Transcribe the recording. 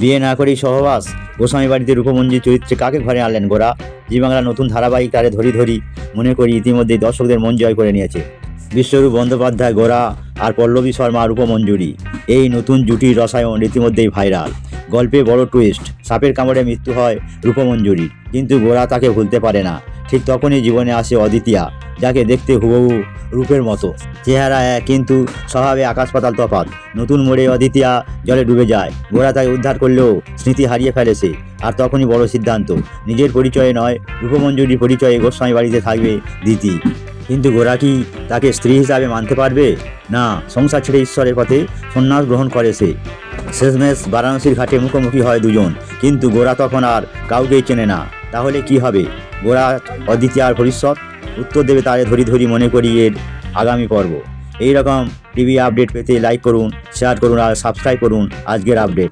বিয়ে না করেই সহবাস। গোস্বামী বাড়িতে রূপমঞ্জির চরিত্রে কাকে ঘরে আনলেন গোরা? জি বাংলা নতুন ধারাবাহিক তারে ধরি ধরি মনে করি ইতিমধ্যেই দর্শকদের মন জয় করে নিয়েছে। বিশ্বরূপ বন্দ্যোপাধ্যায়, গোরা আর পল্লবী শর্মা রূপমঞ্জুরি। এই নতুন জুটির রসায়ন ইতিমধ্যেই ভাইরাল। গল্পে বড় টুইস্ট সাপের কামড়ে মৃত্যু হয় রূপমঞ্জুরির। কিন্তু গোরা তাকে ভুলতে পারে না। ঠিক তখনই জীবনে আসে অদিতিয়া। যাকে দেখতে হুবহু রূপের মতো। চেহারা এক কিন্তু স্বভাবে আকাশ পাতাল তফাৎ। নতুন মোড়ে অদিতিয়া জলে ডুবে যায়। গোরা তাকে উদ্ধার করলেও স্মৃতি হারিয়ে ফেলেছে আর তখনই বড় সিদ্ধান্ত। নিজের পরিচয়ে নয়, রূপমঞ্জুরির পরিচয়ে গোস্বামী বাড়িতে থাকবে দিতি। কিন্তু গোরা কি তাকে স্ত্রী হিসাবে মানতে পারবে? না, সংসার ছেড়ে ঈশ্বরের পথে সন্ন্যাস গ্রহণ করে সে। শেষমেশ বারাণসীর ঘাটে মুখোমুখি হয় দুজন। কিন্তু গোরা তখন আর কাউকেই চেনে না। তাহলে কি হবে? গোড়া অদ্বিতীয় আর ভবিষ্যৎ? উত্তর দেবে তারে ধরি ধরি মনে করি এর আগামী পর্ব। এই রকম টিভি আপডেট পেতে লাইক করুন শেয়ার করুন আর সাবস্ক্রাইব করুন আজকের আপডেট